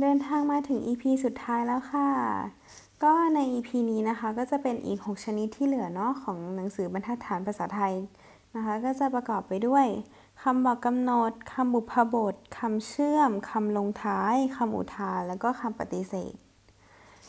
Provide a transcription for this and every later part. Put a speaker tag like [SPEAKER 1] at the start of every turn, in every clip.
[SPEAKER 1] เดินทางมาถึง EP สุดท้ายแล้วค่ะ ก็ใน EP นี้นะคะก็จะเป็นอีก 6 ชนิดที่เหลือเนาะของหนังสือบรรทัดฐานภาษาไทยนะคะ ก็จะประกอบไปด้วยคำบอกกำหนดคำบุพบทคำเชื่อมคำลงท้ายคำอุทาน แล้วก็คำปฏิเสธ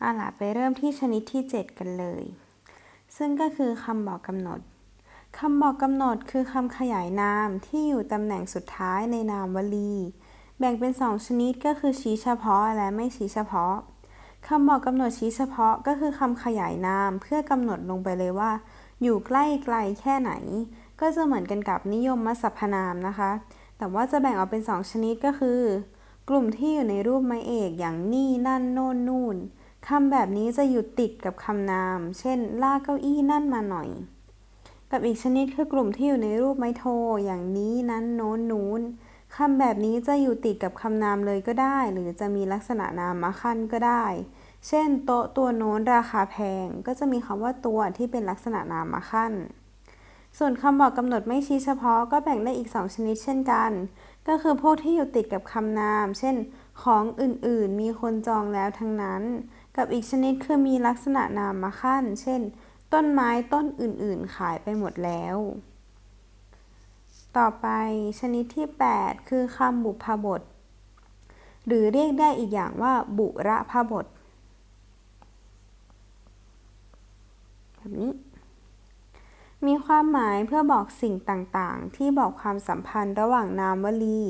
[SPEAKER 1] เอาล่ะไปเริ่มที่ชนิดที่ 7 กันเลย ซึ่งก็คือคำบอกกำหนดคำบอกกำหนดคือคำขยายนามที่อยู่ตำแหน่งสุดท้ายในนามวลี แบ่งเป็น 2 ชนิดก็คือชี้เฉพาะและไม่ชี้เฉพาะคำบอกกำหนดชี้เฉพาะก็คือคำขยายนาม เพื่อกำหนดลงไปเลยว่า อยู่ใกล้ไกลแค่ไหน ก็จะเหมือนกันกับนิยมมาสรรพนามนะคะ แต่ว่าจะแบ่งออกเป็น 2 ชนิดก็คือ กลุ่มที่อยู่ในรูปไม้เอกอย่างนี่นั่นโน่นนู่นคำแบบนี้จะอยู่ติดกับคำนาม เช่น ลากเก้าอี้นั่นมาหน่อย กับอีกชนิดคือกลุ่มที่อยู่ในรูปไม้โทอย่างนี้นั้นโน้นนู้น คำแบบนี้จะอยู่ติดกับคำนามเลยก็ได้ หรือจะมีลักษณะนามมาขั้นก็ได้ เช่น โต๊ะตัวโน้นราคาแพง ก็จะมีคำว่าตัวที่เป็นลักษณะนามมาขั้น ส่วนคำบอกกำหนดไม่ชี้เฉพาะก็แบ่งได้อีก 2 ชนิดเช่นกัน ก็คือพวกที่อยู่ติดกับคำนาม เช่น ของอื่นๆ มีคนจองแล้วทั้งนั้น กับอีกชนิดคือมีลักษณะนามมาขั้น เช่น ต้นไม้ต้นอื่นๆ ขายไปหมดแล้ว ต่อไปชนิดที่ 8 คือคำบุพบท หรือเรียกได้อีกอย่างว่า บุระพบทแบบนี้มีความหมายเพื่อบอกสิ่งต่างๆ ที่บอกความสัมพันธ์ระหว่างนามวลี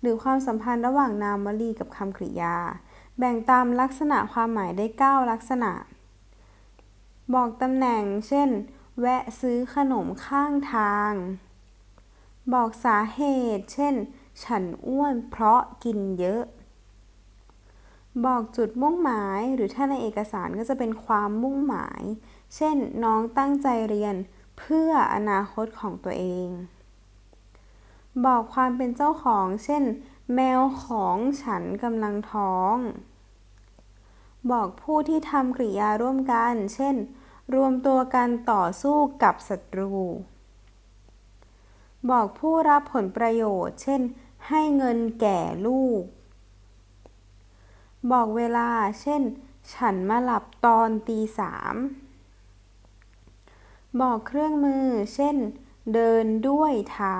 [SPEAKER 1] หรือความสัมพันธ์ระหว่างนามวลีกับคำกริยา แบ่งตามลักษณะความหมายได้ 9 ลักษณะ บอกตำแหน่ง เช่น แวะซื้อขนมข้างทาง บอกสาเหตุ เช่น ฉันอ้วนเพราะกินเยอะ บอกจุดมุ่งหมาย หรือถ้าในเอกสารก็จะเป็นความมุ่งหมาย เช่น น้องตั้งใจเรียนเพื่ออนาคตของตัวเอง บอกความเป็นเจ้าของ เช่น แมวของฉันกำลังท้อง บอกผู้ที่ทำกริยาร่วมกัน เช่น รวมตัวกันต่อสู้กับศัตรู บอกผู้รับผลประโยชน์ เช่น ให้เงินแก่ลูก บอกเวลา เช่น ฉันมาหลับตอนตีสามบอกเครื่องมือ เช่น เดินด้วยเท้า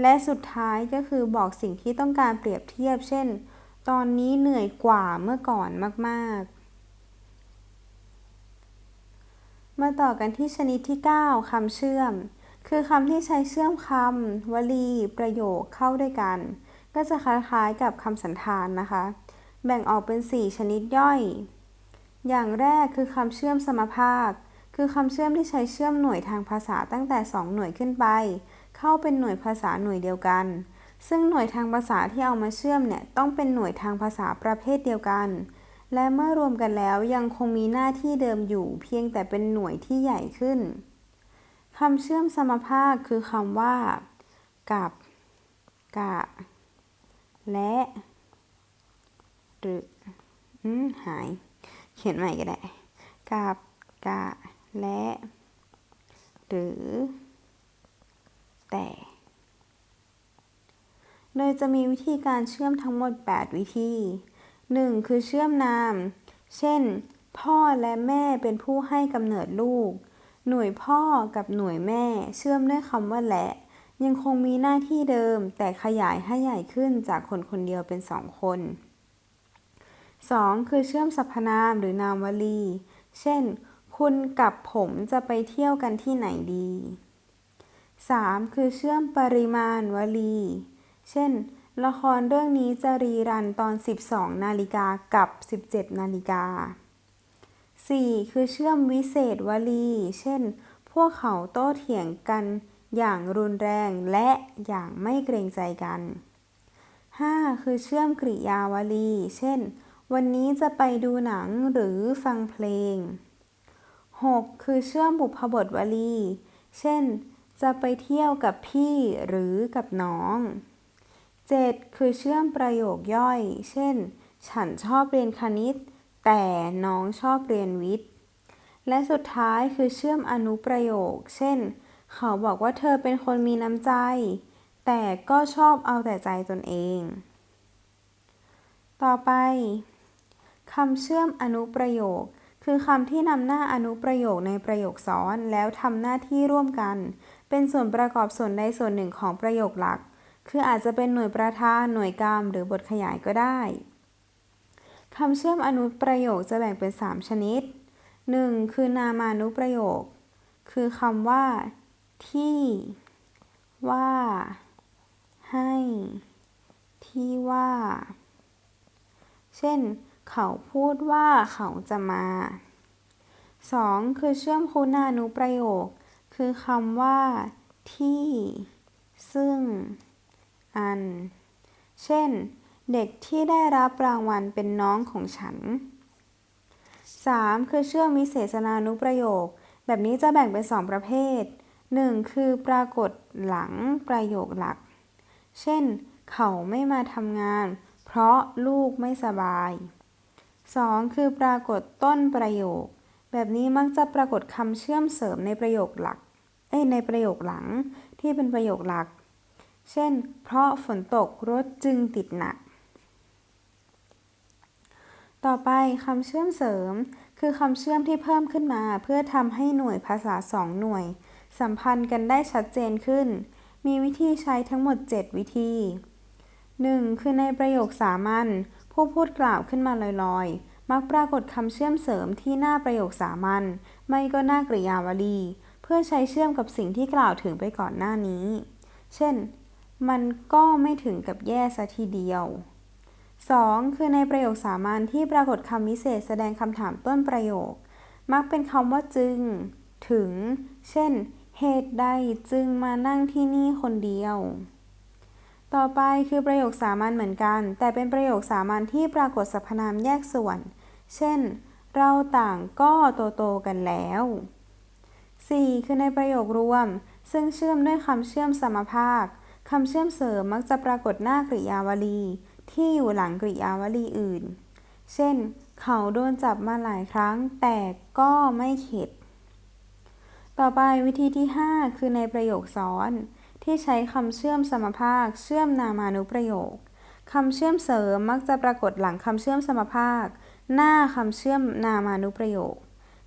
[SPEAKER 1] และสุดท้ายก็คือบอกสิ่งที่ต้องการเปรียบเทียบ เช่น ตอนนี้เหนื่อยกว่าเมื่อก่อนมากๆ มาต่อกันที่ชนิดที่ 9คำเชื่อม คือคำที่ใช้เชื่อมคำวลี ประโยคเข้าด้วยกัน ก็จะคล้ายๆกับคำสันธานนะคะ แบ่งออกเป็น 4 ชนิดย่อย อย่างแรกคือคำเชื่อมสมภาค คือคำเชื่อมที่ใช้เชื่อมหน่วยทางภาษาตั้งแต่ 2 หน่วยขึ้นไป เข้าเป็นหน่วยภาษาหน่วยเดียวกัน ซึ่งหน่วยทางภาษาที่เอามาเชื่อมเนี่ยต้องเป็นหน่วยทางภาษาประเภทเดียวกัน และเมื่อรวมกันแล้วยังคงมีหน้าที่เดิมอยู่ เพียงแต่เป็นหน่วยที่ใหญ่ขึ้น คำเชื่อมสมภาคคือคำว่า กับ กะ และ หรือหาย เขียนใหม่ก็ได้ กับ กะ และ หรือ แต่ โดยจะมีวิธีการเชื่อมทั้งหมด 8 วิธี 1. คือเชื่อมนาม เช่น พ่อและแม่เป็นผู้ให้กำเนิดลูก หน่วยพ่อกับหน่วยแม่เชื่อมด้วยคำว่าและ ยังคงมีหน้าที่เดิมแต่ขยายให้ใหญ่ขึ้นจากคนคนเดียวเป็นสองคน 2. คือเชื่อมสรรพนามหรือนามวลี เช่น คุณกับผมจะไปเที่ยวกันที่ไหนดี 3. คือเชื่อมปริมาณวลี เช่น ละครเรื่องนี้จะรีรันตอน 12 นาฬิกากับ 17 นาฬิกา 4. คือเชื่อมวิเศษวลี เช่น พวกเขาโต้เถียงกันอย่างรุนแรงและอย่างไม่เกรงใจกัน 5. คือเชื่อมกริยาวลี เช่น วันนี้จะไปดูหนังหรือฟังเพลง 6. คือเชื่อมบุพบทวลี เช่น จะไปเที่ยวกับพี่หรือกับน้อง 7. คือเชื่อมประโยคย่อย เช่น ฉันชอบเรียนคณิต แต่น้องชอบเรียนวิทย์ และสุดท้ายคือเชื่อมอนุประโยค เช่น เขาบอกว่าเธอเป็นคนมีน้ำใจ แต่ก็ชอบเอาแต่ใจตนเอง ต่อไปคำเชื่อมอนุประโยค คือคำที่นำหน้าอนุประโยคในประโยคซ้อนแล้วทำหน้าที่ร่วมกัน เป็นส่วนประกอบส่วนใดส่วนหนึ่งของประโยคหลัก คืออาจจะเป็นหน่วยประธานหน่วยกรรมหรือบทขยายก็ได้ คำเชื่อมอนุประโยคจะแบ่งเป็น 3 ชนิด 1. คือนามานุประโยค คือคำว่า ที่ ว่า ให้ ที่ว่า เช่น เขาพูดว่าเขาจะมา 2. คือเชื่อมคุณานุประโยค คือคำว่า ที่ ซึ่ง อัน เช่น เด็กที่ได้รับรางวัลเป็นน้องของฉัน 3. คือเชื่อมวิเศษณานุประโยค แบบนี้จะแบ่งเป็น 2 ประเภท 1. คือปรากฏหลังประโยคหลัก เช่น เขาไม่มาทำงาน เพราะลูกไม่สบาย 2. คือปรากฏต้นประโยค แบบนี้มักจะปรากฏคำเชื่อมเสริมในประโยคหลัก เอ้ยในประโยคหลังที่เป็นประโยคหลัก เช่น เพราะฝนตกรถจึงติดหนัก ต่อไปคำเชื่อมเสริม คือคำเชื่อมที่เพิ่มขึ้นมา เพื่อทำให้หน่วยภาษาสองหน่วย สัมพันธ์กันได้ชัดเจนขึ้น มีวิธีใช้ทั้งหมด 7 วิธี 1. คือในประโยคสามัญผู้พูดกล่าวขึ้นมาลอยๆ มักปรากฏคำเชื่อมเสริมที่หน้าประโยคสามัญไม่ก็หน้ากริยาวลี เพื่อใช้เชื่อมกับสิ่งที่กล่าวถึงไปก่อนหน้านี้ เช่น มันก็ไม่ถึงกับแย่ซะทีเดียว 2. คือในประโยคสามัญที่ปรากฏคำวิเศษแสดงคำถามต้นประโยค มักเป็นคำว่าจึง ถึง เช่น เหตุใดจึงมานั่งที่นี่คนเดียว ต่อไปคือประโยคสามัญเหมือนกัน แต่เป็นประโยคสามัญที่ปรากฏสรรพนามแยกส่วน เช่น เราต่างก็โตโตกันแล้ว 4. คือในประโยครวม ซึ่งเชื่อมด้วยคำเชื่อมสมภาคคำเชื่อมเสริมมักจะปรากฏหน้ากริยาวลี ที่อยู่หลังกริยาวลีอื่น เช่น เขาโดนจับมาหลายครั้งแต่ก็ไม่เข็ด ต่อไปวิธีที่ 5 คือในประโยคซ้อน ที่ใช้คำเชื่อมสมภาค เชื่อมนามานุประโยคคำเชื่อมเสริมมักจะปรากฏหลังคำเชื่อมสมภาค หน้าคำเชื่อมนามานุประโยค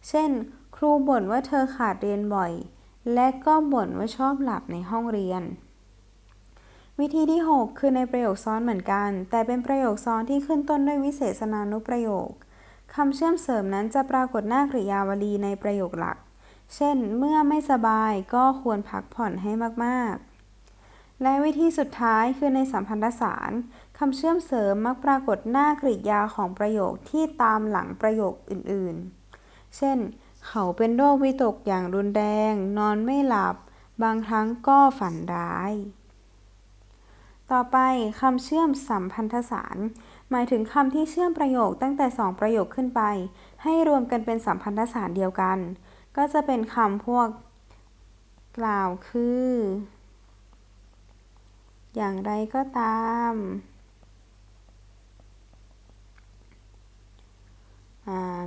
[SPEAKER 1] เช่น ครูบ่นว่าเธอขาดเรียนบ่อย และก็บ่นว่าชอบหลับในห้องเรียน วิธีที่ 6 คือในประโยคซ้อนเหมือนกัน แต่เป็นประโยคซ้อนที่ขึ้นต้นด้วยวิเศษณานุประโยคคำเชื่อมเสริมนั้นจะปรากฏหน้ากริยาวลีในประโยคหลัก เช่น เมื่อไม่สบายก็ควรพักผ่อนให้มากๆ และวิธีสุดท้ายคือในสัมพันธสารคำเชื่อมเสริมมักปรากฏหน้ากริยาของประโยคที่ตามหลังประโยคอื่นๆ เช่น เขาเป็นโรควิตกอย่างรุนแรง นอนไม่หลับ บางครั้งก็ฝันร้าย ต่อไปคำเชื่อมสัมพันธสาร หมายถึงคำที่เชื่อมประโยคตั้งแต่ 2 ประโยคขึ้นไป ให้รวมกันเป็นสัมพันธสารเดียวกัน ก็จะเป็นคำพวก กล่าวคือ อย่างไรก็ตาม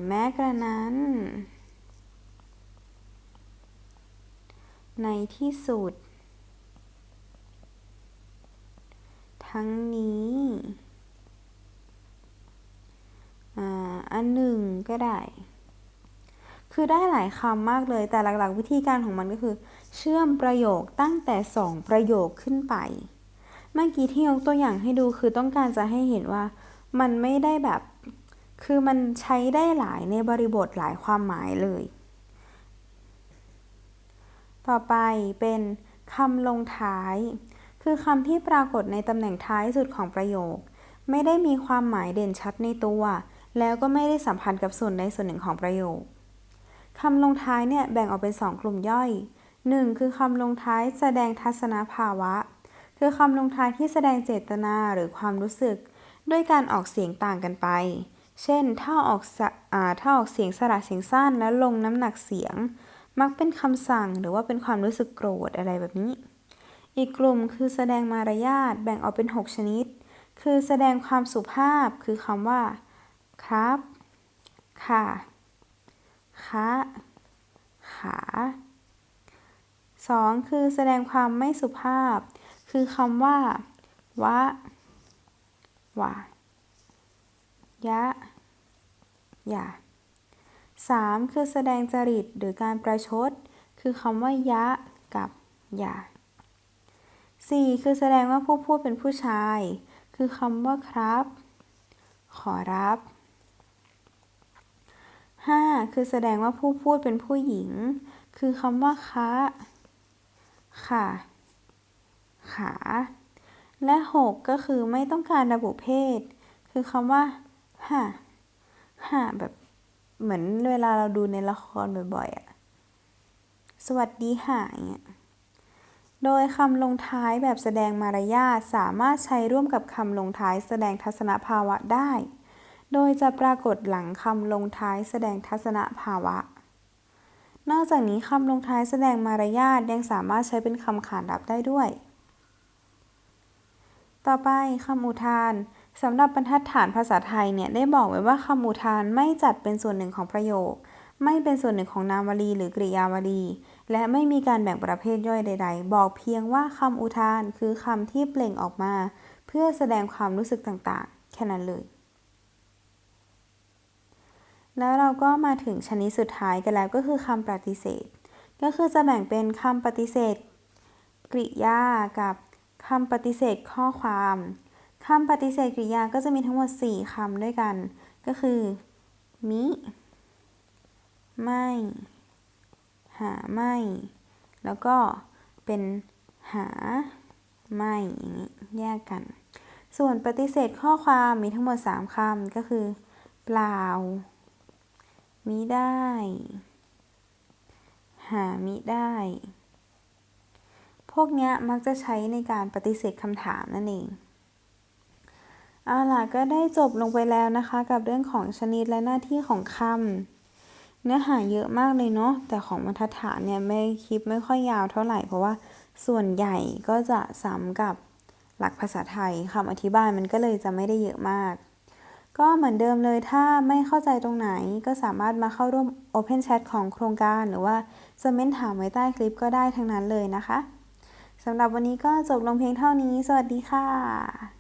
[SPEAKER 1] แม้กระนั้น ในที่สุด ทั้งนี้อ่าอันหนึ่งก็ได้ คือได้หลายคำมากเลย แต่หลักๆ วิธีการของมันก็คือ เชื่อมประโยคตั้งแต่2ประโยคขึ้นไป เมื่อกี้ที่ยกตัวอย่างให้ดูคือต้องการจะให้เห็นว่า มันไม่ได้แบบ คือมันใช้ได้หลายในบริบทหลายความหมายเลย ต่อไปเป็นคำลงท้าย คือคำที่ปรากฏในตำแหน่งท้ายสุดของประโยค ไม่ได้มีความหมายเด่นชัดในตัว แล้วก็ไม่ได้สัมพันธ์กับส่วนใดส่วนหนึ่งของประโยคคำลงท้ายเนี่ยแบ่งออกเป็น 2 กลุ่มย่อย 1. คือคำลงท้ายแสดงทัศนภาวะ คือคำลงท้ายที่แสดงเจตนาหรือความรู้สึก ด้วยการออกเสียงต่างกันไป เช่น ถ้าออกอถ้าออกเสียงสระเสียงสั้นแล้วลงน้ำหนักเสียง มักเป็นคำสั่งหรือว่าเป็นความรู้สึกโกรธอะไรแบบนี้ อีกกลุ่มคือแสดงมารยาทแบ่งออกเป็น 6 ชนิด คือแสดงความสุภาพ คือคำว่า ครับ ค่ะคะขา 2. คือแสดงความไม่สุภาพ คือคำว่า วะวะยะอย่า 3. คือแสดงจริตหรือการประชด คือคำว่ายะกับอย่า 4. คือแสดงว่าผู้พูดเป็นผู้ชาย คือคำว่าครับ ขอรับ 5. คือแสดงว่าผู้พูดเป็นผู้หญิง คือคำว่าคะค่ะ ขา และ 6 ก็คือไม่ต้องการระบุเพศ คือคำว่าฮะฮะแบบเหมือนเวลาเราดูในละครบ่อยๆอะสวัสดีค่ะอย่างเงี้ย โดยคำลงท้ายแบบแสดงมารยาทสามารถใช้ร่วมกับคำลงท้ายแสดงทัศนภาวะได้ โดยจะปรากฏหลังคำลงท้ายแสดงทัศนภาวะ นอกจากนี้คำลงท้ายแสดงมารยาทยังสามารถใช้เป็นคำขานรับได้ด้วย ต่อไปคำอุทานสำหรับบรรทัดฐานภาษาไทยเนี่ยได้บอกไว้ว่าคำอุทานไม่จัดเป็นส่วนหนึ่งของประโยค ไม่เป็นส่วนหนึ่งของนามวลีหรือกริยาวลี และไม่มีการแบ่งประเภทย่อยใด ๆ บอกเพียงว่าคำอุทานคือคำที่เปล่งออกมา เพื่อแสดงความรู้สึกต่างๆ แค่นั้นเลย แล้วเราก็มาถึงชนิดสุดท้ายกันแล้วก็คือคำปฏิเสธ ก็คือจะแบ่งเป็นคำปฏิเสธ กริยากับคำปฏิเสธข้อความคำปฏิเสธกริยาก็จะมีทั้งหมด 4คำด้วยกัน ก็คือ มิ ไม่ หาไม่ แล้วก็เป็นหาไม่อย่างนี้แยกกัน ส่วนปฏิเสธข้อความมีทั้งหมด 3คำก็คือ เปล่า มิได้ หามิได้ พวกนี้มักจะใช้ในการปฏิเสธคำถามนั่นเองเอาล่ะก็ได้จบลงไปแล้วนะคะ กับเรื่องของชนิดและหน้าที่ของคำ เนื้อหาเยอะมากเลยเนาะแต่ของบรรทัดฐานเนี่ยไม่คลิปไม่ค่อยยาวเท่าไหร่เพราะว่าส่วนใหญ่ก็จะซ้ำกับหลักภาษาไทยคำอธิบายมันก็เลยจะไม่ได้เยอะมาก ก็เหมือนเดิมเลยถ้าไม่เข้าใจตรงไหนก็สามารถมาเข้าร่วม Open Chat ของโครงการ หรือว่าจะเม้นถามไว้ใต้คลิปก็ได้ทั้งนั้นเลยนะคะสำหรับวันนี้ก็จบลงเพียงเท่านี้ สวัสดีค่ะ